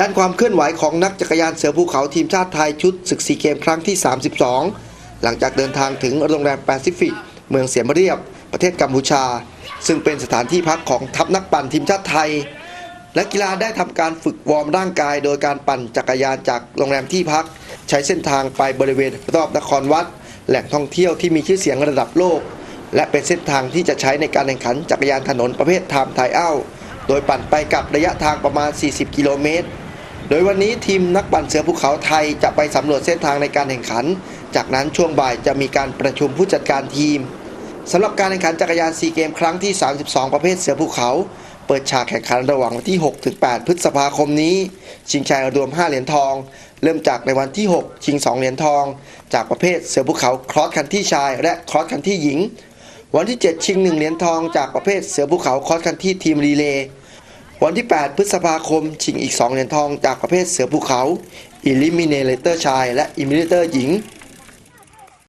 ด้านความเคลื่อนไหวของนักจักรยานเสือภูเขาทีมชาติไทยชุดศึกซีเกมครั้งที่ 32 หลังจากเดินทางถึงโรงแรมแปซิฟิก เมืองเสียมเรียบ ประเทศกัมพูชา ซึ่งเป็นสถานที่พักของทัพนักปั่นทีมชาติไทย และกีฬาได้ทำการฝึกวอร์มร่างกาย โดยการปั่นจักรยานจากโรงแรมที่พัก ใช้เส้นทางไปบริเวณรอบนครวัด แหล่งท่องเที่ยวที่มีชื่อเสียงระดับโลก และเป็นเส้นทางที่จะใช้ในการแข่งขันจักรยานถนนประเภทไทม์ไทเอาโดยปั่นไปกับระยะทางประมาณ 40 กิโลเมตร โดยวันนี้ทีมนักปั่นเสือภูเขาไทยจะไปสำรวจเส้นทางในการแข่งขัน จากนั้นช่วงบ่ายจะมีการประชุมผู้จัดการทีมสำหรับการแข่งขันจักรยานซีเกมครั้งที่ 32 ประเภทเสือภูเขา เปิดฉากแข่งขันระหว่างวันที่ 6-8 พฤษภาคมนี้ ชิงชัยรวม 5 เหรียญทอง เริ่มจากในวันที่ 6 ชิง 2 เหรียญทอง จากประเภทเสือภูเขาครอสคันที่ชาย และครอสคันที่หญิง วันที่ 7 ชิง 1 เหรียญทอง จากประเภทเสือภูเขาครอสคันที่ทีมรีเลย์ วันที่ 8 พฤษภาคม ชิงอีก 2 เหรียญทองจากประเภทเสือภูเขาอิลิมิเนเลเตอร์ชาย และอิมิเลเตอร์หญิง